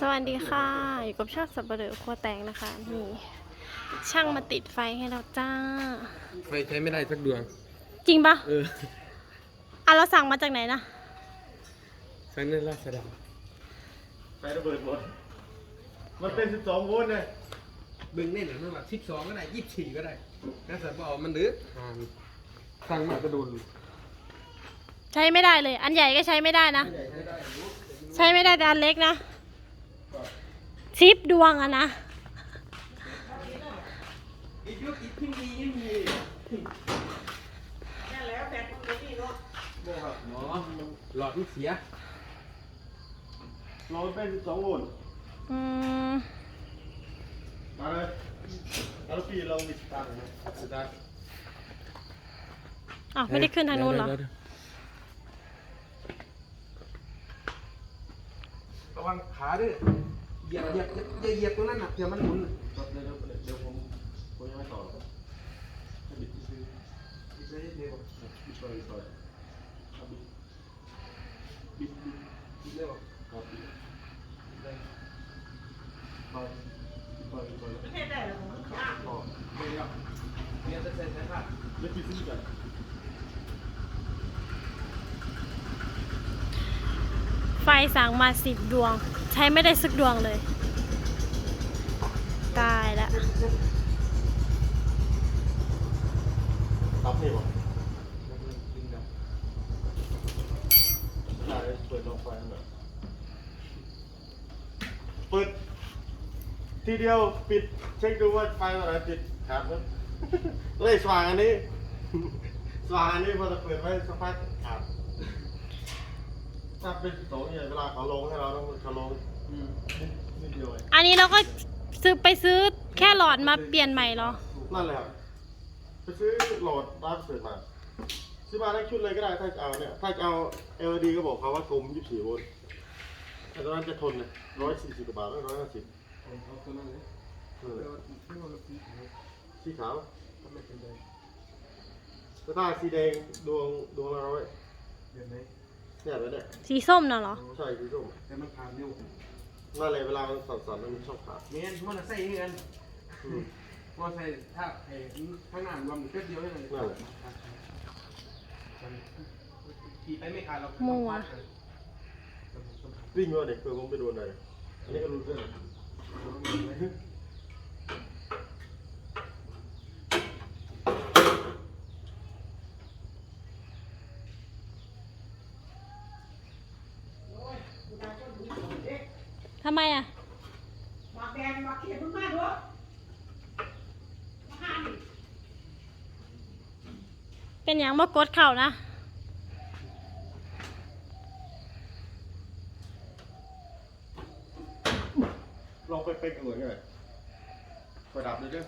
สวัสดีค่ะ อยู่กับช่างสับเปลือครัวแตงนะคะนี่ช่างมาติดไฟให้เราจ้า ไฟใช้ไม่ได้สักดวง จริงปะเอออะเราสั่งมาจากไหนนะใช้ในราชดาไฟระเบิดหมด มันเป็น 12 โวลต์เลยบึงเน่นหรือว่าสิบสองก็ได้ยี่สิบสี่ก็ได้ถ้าสัตว์บอกมันดื้อห่างสั่งมากระโดนใช้ไม่ได้เลย อันใหญ่ก็ใช้ไม่ได้นะ ใช้ไม่ได้แต่อันเล็กนะ ชิปดวงอะนะ อีกยุคอีกที่มียังมีนั่นแล้วแต่คนนี้เนาะบอกครับหมอหลอดมันเสียเราเป็น12โวลต์อืมมาเลยแล้วปีเรามีสตาร์ทไหมสตาร์ทอ้าวไม่ได้ขึ้นทางนู้นเหรอ ดี๋ยวดี๋ยวระวังขาด้วย เหยียบเหยียบอย่าเหยียบตรงนั้นนะเดี๋ยวมันหมุนเดี๋ยวเดี๋ยวผมผมยังไม่ต่อครับให้บิดซื้ออีกนิดเดียวบิดต่อบิดต่อครับบิดบิดบิดอีกเดียวครับบิดได้ไปบิดไปบิดไปแล้วพอเดี๋ยวเดี๋ยจะใส่สายพานเดี๋ยวปิดซื้อกัน ไฟ สั่งมาสิบดวง ใช้ไม่ได้สักดวงเลย ตายละตับนี่ป่ะดึงดับใช่เปิดลองไฟหน่อยเปิด ทีเดียวปิดเช็คดูว่าไฟอะไรติดครับครับเลยสว่างอันนี้ สว่างอันนี้พอจะเปิดไว้สักพักครับ ถ้าเป็นโต๊ะเนี่ยเวลาเขาลงให้เราต้องเขาลงอืมนิดนิดเดียวเองอันนี้เราก็ซื้อไปซื้อแค่หลอดมาเปลี่ยนใหม่เหรอ นั่นแหละครับไปซื้อโหลดร้านเสริมมา ซื้อมาได้ชุดเลยก็ได้ถ้าจะเอาเนี่ย ถ้าจะเอา LED ก็บอกเขาว่ากลม24โวลต์แต่ตอนนั้นจะทนเนี่ย140กว่าบาทแล้ว150เอาเอาตัวนั้นเลยนั่นแหเดี๋ยวละที่ว่าเราสีขาวสีขาวทำไมเป็นแดงแต่ถ้าสีแดงดวงดวงละร้อยเดี๋ยวไหม เนี่ยแบบเนี่ยสีส้มน่ะเหรอ ใช่สีส้มแต่มันผ่านเร็วนั่นเลยเวลามันสั่นๆมันชอบขาดเมนมันใส่เงินอืมมันใส่ถ้าไอ้ข้างหน้ารวมแค่เดียวแค่นั้นนั่นแหละขี่ไปไม่ขาดเรามัววิ่งมาเด็กเพื่อผมไปโดนอะไรอันนี้ก็รู้เรื่อง มอะมาแดงมาเขียนมึงมาดูมาหานี่เป็นอย่างมากดเข่านะลองไปเป็นกันเหมือนกันไฟดับเลยเด้อ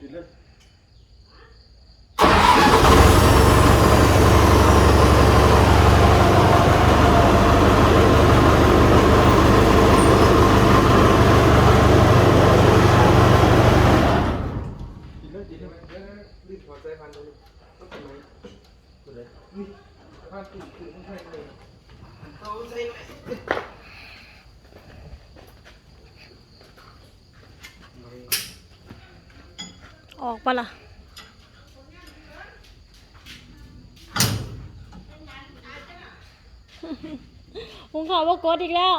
ปิดเลย กินแล้วกินแล้วเดี๋ยวรีบถอดสายพันธุ์เลยต้องทำไม ปิดเลย นี่สายพันธุ์ถูกถูกไม่ใช่เลยเอาใส่ไว้ ออกปะล่ะผมขอว่ากดอีกแล้ว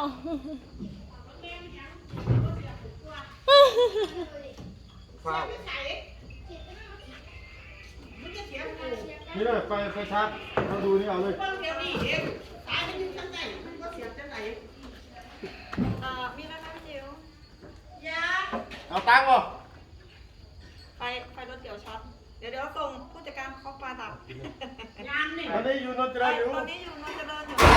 ฟ้าใส่มึงจะเสียกูนี่เลยไฟไฟชาร์จเราดูนี่เอาเลยเบิ่งเดี๋ยวนี้เองสายมันอยู่ข้างในมันก็เสียบจังไหนเอ่อมีอะไรคะพี่จิ๋วยาเอาตังค์บ่ ไฟไฟรถเกี่ยวช็อต เดี๋ยวเดี๋ยวส่งผู้จัดการเขาปลาดับยานนี่ ตอนนี้อยู่นนทบุรีอยู่ ตอนนี้อยู่นนทเจริญอยู่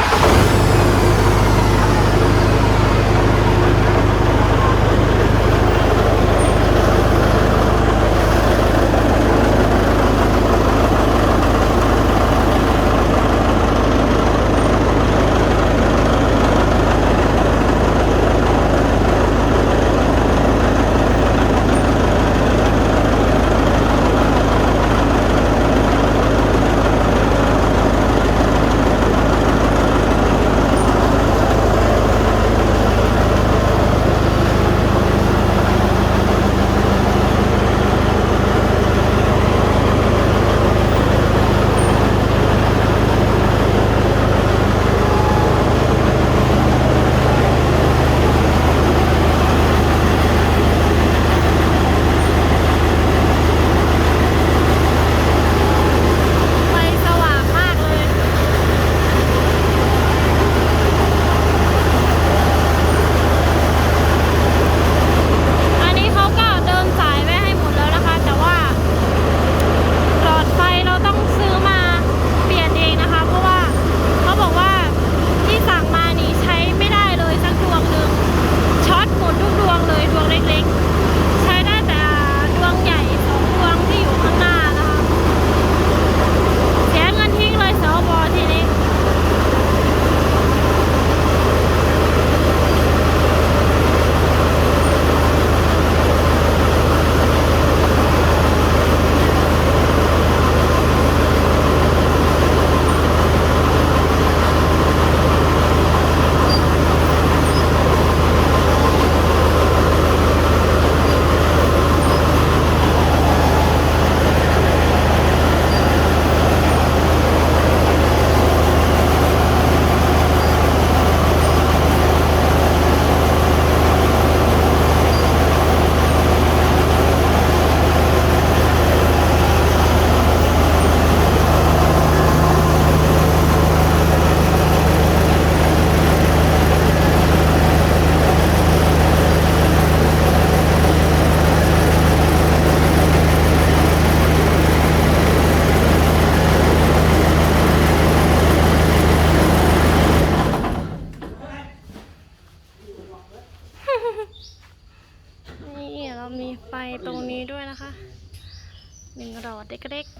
มีไฟตรงนี้ด้วยนะคะหนึ่งหลอดเล็กๆ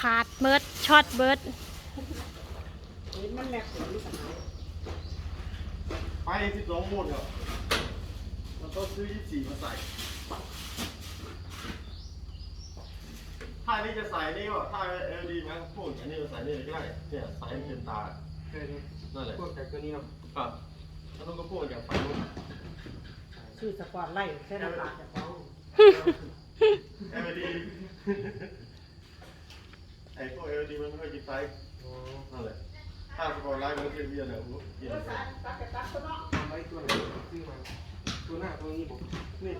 ขาดเบิร์ดช็อตเบิร์ดไปที่สองหมดเหรอมันต้องซื้อยี่สี่มาใส่ ถ้านี่จะใส่นี่ว่าถ้า LED นะพวกอันนี้เราใส่นี่เลยก็ได้เนี่ยใส่ให้เป็นตาแค่นี้นั่นแหละพวกจากตัวนี้เนาะครับแล้วต้องก็พวกอย่างไฟนู้นชื่อสปอร์ตไล่แค่น้ำตาจะฟ้อง LED ไอ้พวก LED มันไม่ค่อยกินไฟอ๋อนั่นแหละถ้าสปอร์ตไลท์มันก็เป็นเบียร์เนี่ยผมกินไฟทำไว้ตัวไหนซื้อมาตัวหน้าตัวนี้ผมนี่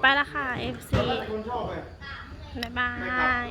ไปละค่ะ FC แล้วคนชอฟซีบ๊ายบาย